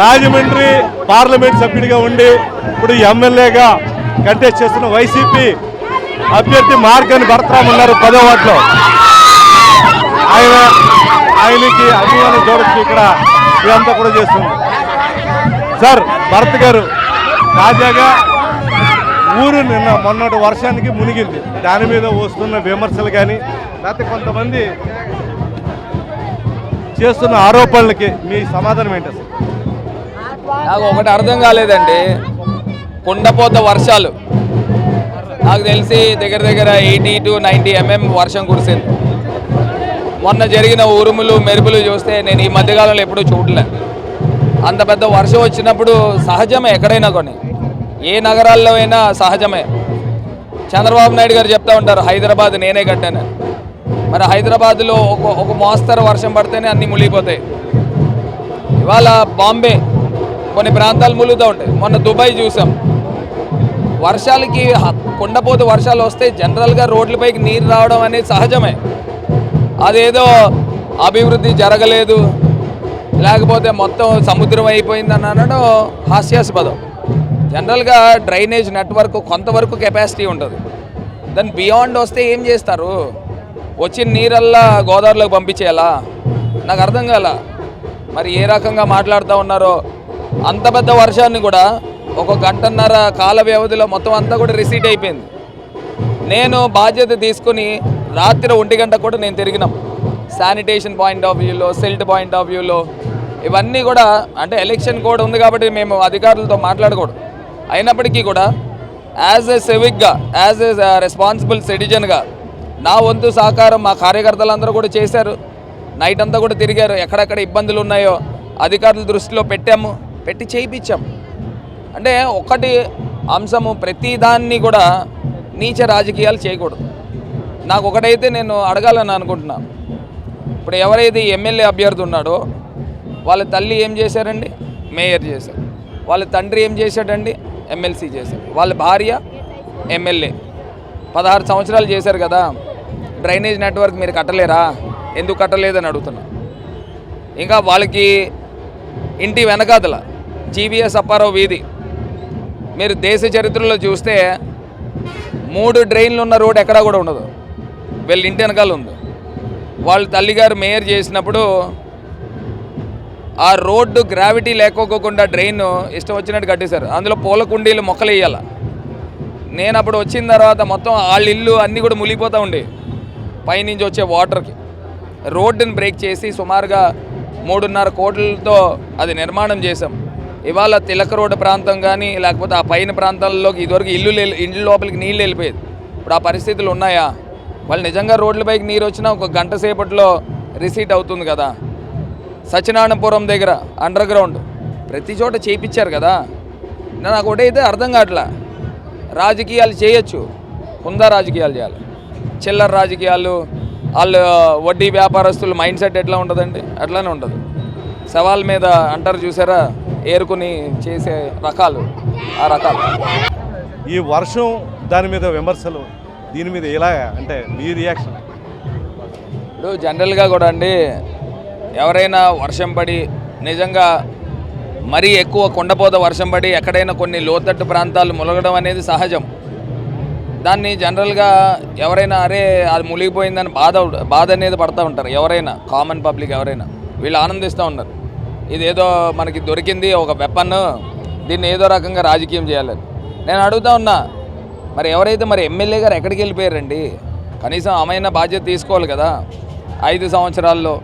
Rajahmundry parliament సభ్యుడిగా ఉండి ఇప్పుడు ఎమ్మెల్యేగా కంటెస్ట్ చేస్తున్న వైసీపీ అభ్యర్థి మార్గని భర్తరామ్ ఉన్నారు పదో వాటిలో ఆయన ఆయనకి అభిమానం చూడొచ్చు ఇక్కడ ఇదంతా కూడా చేస్తుంది. సార్ భరత్ గారు తాజాగా ఊరు నిన్న మొన్నటి వర్షానికి మునిగింది. దాని మీద వస్తున్న విమర్శలు కానీ లేకపోతే కొంతమంది చేస్తున్న ఆరోపణలకి మీ సమాధానం ఏంటి అసలు? నాకు ఒకటి అర్థం కాలేదండి. కుండపోత వర్షాలు. నాకు తెలిసి దగ్గర దగ్గర ఎయిటీ టు నైంటీ ఎంఎం వర్షం కురిసింది. మొన్న జరిగిన ఉరుములు మెరుపులు చూస్తే నేను ఈ మధ్యకాలంలో ఎప్పుడూ చూడలే. అంత పెద్ద వర్షం వచ్చినప్పుడు సహజమే ఎక్కడైనా కొన్ని. ఏ నగరాల్లో అయినా సహజమే. చంద్రబాబు నాయుడు గారు చెప్తా ఉంటారు హైదరాబాద్ నేనే కట్టాను. మరి హైదరాబాద్లో ఒక ఒక మోస్తరు వర్షం పడితేనే అన్నీ మునిగిపోతాయి. ఇవాళ బాంబే కొన్ని ప్రాంతాలు ములుగుతూ ఉంటాయి. మొన్న దుబాయ్ చూసాం. వర్షాలకి కొండపోతే వర్షాలు వస్తే జనరల్గా రోడ్లపైకి నీరు రావడం అనేది సహజమే. అదేదో అభివృద్ధి జరగలేదు. లేకపోతే మొత్తం సముద్రం అయిపోయిందని అనడం హాస్యాస్పదం. జనరల్గా డ్రైనేజ్ నెట్వర్క్ కొంతవరకు కెపాసిటీ ఉంటుంది. దాని బియాండ్ వస్తే ఏం చేస్తారు? వచ్చిన నీరల్లా గోదావరిలోకి పంపించేయాలా? నాకు అర్థం కాల. మరి ఏ రకంగా మాట్లాడుతూ ఉన్నారో? అంత పెద్ద వర్షాన్ని కూడా ఒక గంటన్నర కాల వ్యవధిలో మొత్తం అంతా కూడా రిసీట్ అయిపోయింది. నేను బాధ్యత తీసుకుని రాత్రి ఒంటి గంట కూడా నేను తిరిగినాం. శానిటేషన్ పాయింట్ ఆఫ్ వ్యూలో సెల్ట్ పాయింట్ ఆఫ్ వ్యూలో ఇవన్నీ కూడా అంటే ఎలక్షన్ కోడ్ ఉంది కాబట్టి మేము అధికారులతో మాట్లాడకూడదు. అయినప్పటికీ కూడా యాజ్ ఎ సివిక్గా యాజ్ ఎ రెస్పాన్సిబుల్ సిటిజన్గా నా వంతు సహకారం మా కార్యకర్తలందరూ కూడా చేశారు. నైట్ అంతా కూడా తిరిగారు. ఎక్కడెక్కడ ఇబ్బందులు ఉన్నాయో అధికారుల దృష్టిలో పెట్టాము. పెట్టి చేయించాం అంటే ఒకటి అంశము ప్రతిదాన్ని కూడా నీచ రాజకీయాలు చేయకూడదు. నాకు ఒకటైతే నేను అడగాలని అనుకుంటున్నా. ఇప్పుడు ఎవరైతే ఎమ్మెల్యే అభ్యర్థి ఉన్నాడో వాళ్ళ తల్లి ఏం చేశారండి? మేయర్ చేశారు. వాళ్ళ తండ్రి ఏం చేశాడండి? ఎమ్మెల్సీ చేశారు వాళ్ళ భార్య ఎమ్మెల్యే. పదహారు సంవత్సరాలు చేశారు కదా డ్రైనేజ్ నెట్వర్క్ మీరు కట్టలేరా? ఎందుకు కట్టలేదని అడుగుతున్నా. ఇంకా వాళ్ళకి ఇంటి వెనకాదల జీబీఎస్ అప్పారావు వీధి. మీరు దేశ చరిత్రలో చూస్తే మూడు డ్రైన్లు ఉన్న రోడ్ ఎక్కడా కూడా ఉండదు. వీళ్ళ ఇంటి వెనకాల ఉంది. వాళ్ళ తల్లిగారు మేయర్ చేసినప్పుడు ఆ రోడ్డు గ్రావిటీ లేకోకుండా డ్రైన్ ఇష్టం వచ్చినట్టు కట్టేశారు. అందులో పూల కుండీలు మొక్కలు వేయాల. నేను అప్పుడు వచ్చిన తర్వాత మొత్తం వాళ్ళ ఇల్లు అన్నీ కూడా మునిగిపోతూ ఉండే. పైనుంచి వచ్చే వాటర్కి. రోడ్డుని బ్రేక్ చేసి సుమారుగా మూడున్నర కోట్లతో అది నిర్మాణం చేశాం. ఇవాళ తిలక రోడ్డు ప్రాంతం కానీ లేకపోతే ఆ పైన ప్రాంతాల్లోకి ఇదివరకు ఇల్లు లే- ఇండ్ల లోపలికి నీళ్ళు వెళ్ళిపోయేది. ఇప్పుడు ఆ పరిస్థితులు ఉన్నాయా? వాళ్ళు నిజంగా రోడ్లపైకి నీరు వచ్చినా ఒక గంట సేపట్లో రిసీట్ అవుతుంది కదా. సత్యనారాయణపురం దగ్గర అండర్ గ్రౌండ్ ప్రతి చోట చేయించారు కదా. నాకు ఒకటైతే అర్థం కావట్లా. రాజకీయాలు చేయొచ్చు. హుందా రాజకీయాలు చేయాలి. చిల్లర రాజకీయాలు వాళ్ళు వడ్డీ వ్యాపారస్తుల మైండ్ సెట్ ఎట్లా ఉంటుందండి? అట్లానే ఉంటుంది. సవాల్ మీద అంటారు చూసారా? ఏరుకుని చేసే రకాలు ఆ రకాలు. ఈ వర్షం దాని మీద విమర్శలు దీని మీద ఎలా అంటే మీ రియాక్షన్ ఇప్పుడు జనరల్గా కూడా అండి ఎవరైనా వర్షం పడి నిజంగా మరీ ఎక్కువ కుండపోత వర్షం పడి ఎక్కడైనా కొన్ని లోతట్టు ప్రాంతాలు ములగడం అనేది సహజం. దాన్ని జనరల్గా ఎవరైనా అరే అది మునిగిపోయిందని బాధ బాధ అనేది పడుతూ ఉంటారు ఎవరైనా కామన్ పబ్లిక్ ఎవరైనా వీళ్ళు ఆనందిస్తూ ఉన్నారు. ఇదేదో మనకి దొరికింది ఒక వెపన్ దీన్ని ఏదో రకంగా రాజకీయం చేయాలని. నేను అడుగుతా ఉన్నా మరి ఎవరైతే మరి ఎమ్మెల్యే గారు ఎక్కడికి వెళ్ళిపోయారండి? కనీసం ఆమెన బాధ్యత తీసుకోవాలి కదా. ఐదు సంవత్సరాల్లో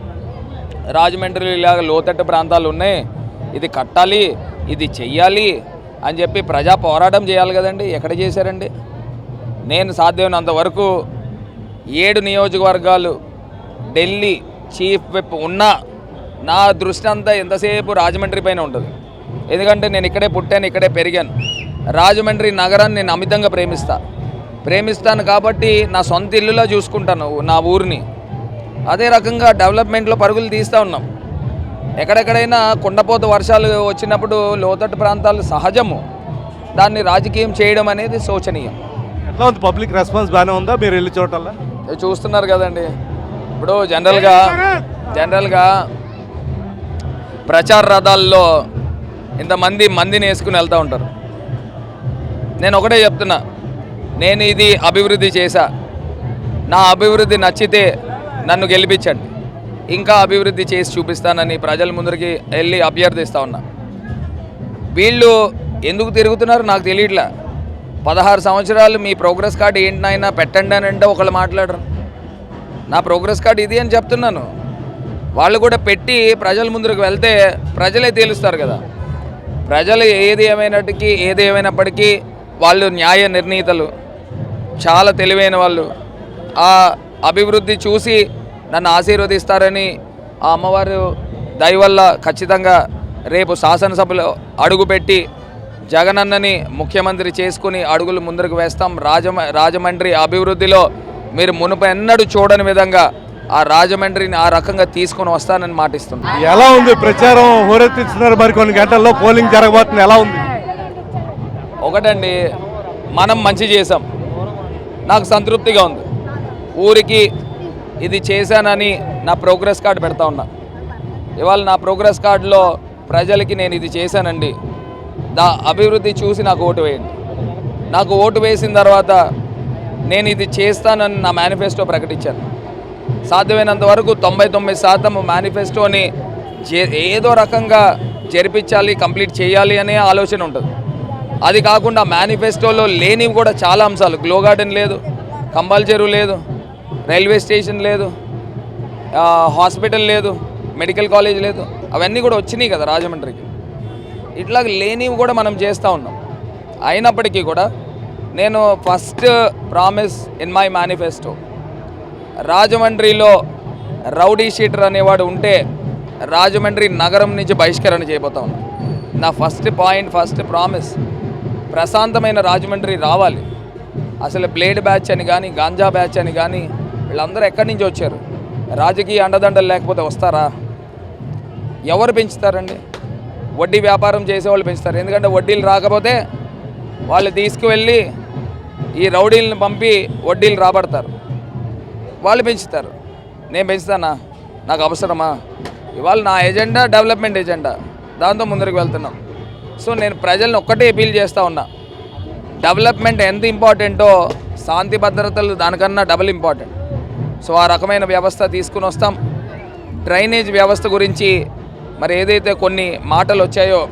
రాజమండ్రిలో ఇలాగ లోతట్టు ప్రాంతాలు ఉన్నాయి. ఇది కట్టాలి ఇది చెయ్యాలి అని చెప్పి ప్రజా పోరాటం చేయాలి కదండి. ఎక్కడ చేశారండి? నేను సాధ్యమైనంత వరకు ఏడు నియోజకవర్గాలు ఢిల్లీ చీఫ్ విప్ ఉన్నా నా దృష్టి అంతా ఎంతసేపు రాజమండ్రి పైన ఉంటుంది. ఎందుకంటే నేను ఇక్కడే పుట్టాను ఇక్కడే పెరిగాను. రాజమండ్రి నగరాన్ని నేను అమితంగా ప్రేమిస్తా. ప్రేమిస్తాను కాబట్టి నా సొంత ఇల్లులో చూసుకుంటాను నా ఊరిని. అదే రకంగా డెవలప్మెంట్లో పరుగులు తీస్తూ ఉన్నాం. ఎక్కడెక్కడైనా కుండపోత వర్షాలు వచ్చినప్పుడు లోతట్టు ప్రాంతాలు సహజము. దాన్ని రాజకీయం చేయడం అనేది శోచనీయం. ఎట్లా ఉంది? పబ్లిక్ రెస్పాన్స్ బాగానే ఉందా? మీరు వెళ్ళి చోటల్లా? చూస్తున్నారు కదండి. ఇప్పుడు జనరల్గా జనరల్గా ప్రచార రథాల్లో ఇంతమంది మందిని వేసుకుని వెళ్తూ ఉంటారు. నేను ఒకటే చెప్తున్నా నేను ఇది అభివృద్ధి చేశా. నా అభివృద్ధి నచ్చితే నన్ను గెలిపించండి. ఇంకా అభివృద్ధి చేసి చూపిస్తానని ప్రజల ముందరికి వెళ్ళి అభ్యర్థిస్తా ఉన్నా. వీళ్ళు ఎందుకు తిరుగుతున్నారు నాకు తెలియట్లా. పదహారు సంవత్సరాలు మీ ప్రోగ్రెస్ కార్డు ఏంటి పెట్టండి అని అంటే ఒకళ్ళు మాట్లాడరు. నా ప్రోగ్రెస్ కార్డు ఇది అని చెప్తున్నాను. వాళ్ళు కూడా పెట్టి ప్రజల ముందుకు వెళ్తే ప్రజలే తేలుస్తారు కదా. ప్రజలు ఏది ఏమైనప్పటికీ ఏది ఏమైనప్పటికీ వాళ్ళు న్యాయ నిర్ణీతలు. చాలా తెలివైన వాళ్ళు. ఆ అభివృద్ధి చూసి నన్ను ఆశీర్వదిస్తారని ఆ అమ్మవారు దయవల్ల ఖచ్చితంగా రేపు శాసనసభలో అడుగుపెట్టి జగనన్నని ముఖ్యమంత్రి చేసుకుని అడుగులు ముందరకు వేస్తాం. రాజమ రాజమండ్రి అభివృద్ధిలో మీరు మునుపు ఎన్నడూ చూడని విధంగా ఆ రాజమండ్రిని ఆ రకంగా తీసుకొని వస్తానని మాటిస్తున్నాను ఎలా ఉంది ప్రచారం? హోరెత్తిస్తున్నారు మరి కొన్ని గంటల్లో పోలింగ్ జరగబోతుంది. ఎలా ఉంది? ఒకటండి మనం మంచి చేసాం నాకు సంతృప్తిగా ఉంది. ఊరికి ఇది చేశానని నా ప్రోగ్రెస్ కార్డు పెడతా ఉన్నా. ఇవాళ నా ప్రోగ్రెస్ కార్డులో ప్రజలకి నేను ఇది చేశానండి. దా అభివృద్ధి చూసి నాకు ఓటు వేయండి. నాకు ఓటు వేసిన తర్వాత నేను ఇది చేస్తానని నా మేనిఫెస్టో ప్రకటించాను. సాధ్యమైనంత వరకు తొంభై తొమ్మిది శాతం మేనిఫెస్టోని ఏదో రకంగా జరిపించాలి కంప్లీట్ చేయాలి అనే ఆలోచన ఉంటుంది. అది కాకుండా మేనిఫెస్టోలో లేనివి కూడా చాలా అంశాలు. గ్లో గార్డెన్ లేదు కంబాల్ చెరువు లేదు రైల్వే స్టేషన్ లేదు హాస్పిటల్ లేదు మెడికల్ కాలేజ్ లేదు. అవన్నీ కూడా వచ్చినాయి కదా రాజమండ్రికి. ఇట్లా లేనివి కూడా మనం చేస్తూ ఉన్నాం. అయినప్పటికీ కూడా నేను first promise in my manifesto రాజమండ్రిలో రౌడీ షీటర్ అనేవాడు ఉంటే రాజమండ్రి నగరం నుంచి బహిష్కరణ చేయబోతా ఉన్నా నా ఫస్ట్ పాయింట్ ఫస్ట్ ప్రామిస్ ప్రశాంతమైన రాజమండ్రి రావాలి. అసలు బ్లేడ్ బ్యాచ్ అని కానీ గాంజా బ్యాచ్ అని కానీ వీళ్ళందరూ ఎక్కడి నుంచి వచ్చారు? రాజకీయ అండదండలు లేకపోతే వస్తారా? ఎవరు పెంచుతారండి? వడ్డీ వ్యాపారం చేసేవాళ్ళు పెంచుతారు. ఎందుకంటే వడ్డీలు రాకపోతే వాళ్ళు తీసుకువెళ్ళి ఈ రౌడీలను పంపి వడ్డీలు రాబడతారు. వాళ్ళు పెంచుతారు. నేను పెంచుతానా? నాకు అవసరమా? ఇవాళ నా ఎజెండా డెవలప్మెంట్ ఎజెండా. దాంతో ముందరికి వెళ్తున్నాం. సో నేను ప్రజలను ఒక్కటే అపీల్ చేస్తూ ఉన్నా. డెవలప్మెంట్ ఎంత ఇంపార్టెంటో శాంతి భద్రతలు దానికన్నా డబుల్ ఇంపార్టెంట్. సో ఆ రకమైన వ్యవస్థ తీసుకుని వస్తాం. డ్రైనేజ్ వ్యవస్థ గురించి మరి ఏదైతే కొన్ని మాటలు వచ్చాయో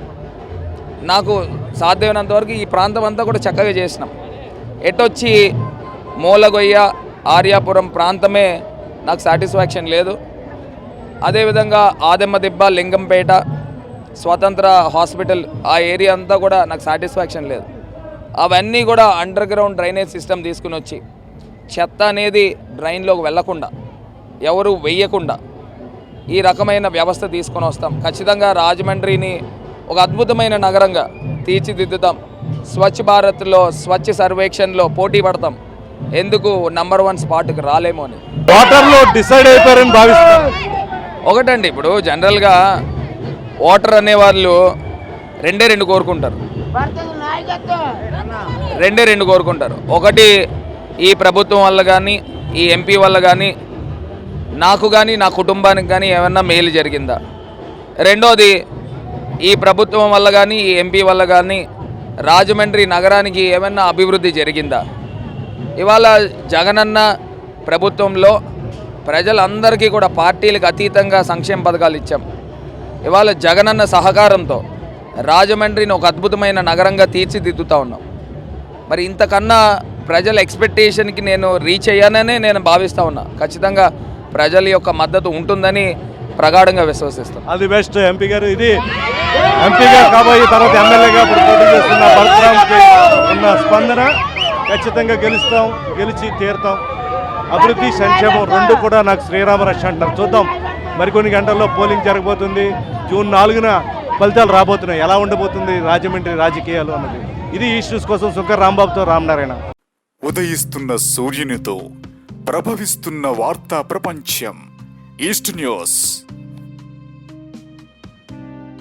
నాకు సాధ్యమైనంత వరకు ఈ ప్రాంతం అంతా కూడా చక్కగా చేసినాం. ఎటొచ్చి మూలగొయ్య ఆర్యాపురం ప్రాంతమే నాకు సాటిస్ఫాక్షన్ లేదు. అదేవిధంగా ఆదెమ్మ దిబ్బ లింగంపేట స్వతంత్ర హాస్పిటల్ ఆ ఏరియా అంతా కూడా నాకు సాటిస్ఫాక్షన్ లేదు. అవన్నీ కూడా అండర్ గ్రౌండ్ డ్రైనేజ్ సిస్టమ్ తీసుకుని వచ్చి చెత్త అనేది డ్రైన్లోకి వెళ్ళకుండా ఎవరు వెయ్యకుండా ఈ రకమైన వ్యవస్థ తీసుకొని వస్తాం. ఖచ్చితంగా రాజమండ్రిని ఒక అద్భుతమైన నగరంగా తీర్చిదిద్దుతాం. స్వచ్ఛ భారత్లో స్వచ్ఛ సర్వేక్షణలో పోటీ పడతాం. ఎందుకు నంబర్ వన్ స్పాట్కి రాలేమో అని? ఓటర్లు డిసైడ్ అయిపోయారని భావిస్తున్నారు. ఒకటండి ఇప్పుడు జనరల్గా ఓటర్ అనేవాళ్ళు రెండే రెండు కోరుకుంటారు. రెండే రెండు కోరుకుంటారు. ఒకటి ఈ ప్రభుత్వం వల్ల కానీ ఈ ఎంపీ వల్ల కానీ నాకు కానీ నా కుటుంబానికి కానీ ఏమన్నా మేలు జరిగిందా? రెండోది ఈ ప్రభుత్వం వల్ల కానీ ఈ ఎంపీ వల్ల కానీ రాజమండ్రి నగరానికి ఏమన్నా అభివృద్ధి జరిగిందా? ఇవాళ జగనన్న ప్రభుత్వంలో ప్రజలందరికీ కూడా పార్టీలకు అతీతంగా సంక్షేమ పథకాలు ఇచ్చాం. ఇవాళ జగనన్న సహకారంతో రాజమండ్రిని ఒక అద్భుతమైన నగరంగా తీర్చిదిద్దుతా ఉన్నాం. మరి ఇంతకన్నా ప్రజల ఎక్స్పెక్టేషన్కి నేను రీచ్ అయ్యాననే నేను భావిస్తూ ఉన్నా. ఖచ్చితంగా ప్రజల యొక్క మద్దతు ఉంటుందని ప్రగాఢంగా విశ్వసిస్తాను అది బెస్ట్ ఎంపీ గారు ఇది ఎంపీగా కాబోయే తర్వాత ఎమ్మెల్యేగా ఇప్పుడు పోటీ చేస్తున్న ఉన్న స్పందన. ఖచ్చితంగా గెలుస్తాం గెలిచి తీరుతాం. అభివృద్ధి సంక్షేమం రెండు కూడా నాకు శ్రీరామ రక్ష అంటారు. చూద్దాం. మరికొన్ని గంటల్లో పోలింగ్ జరగబోతుంది. జూన్ నాలుగున ఫలితాలు రాబోతున్నాయి. ఎలా ఉండబోతుంది రాజమండ్రి రాజకీయాలు అన్నది. ఇది ఇష్యూస్ కోసం శంకర్ రాంబాబుతో రామనారాయణ. ఉదయిస్తున్న సూర్యునితో ప్రభవిస్తున్న వార్తా ప్రపంచం. East news.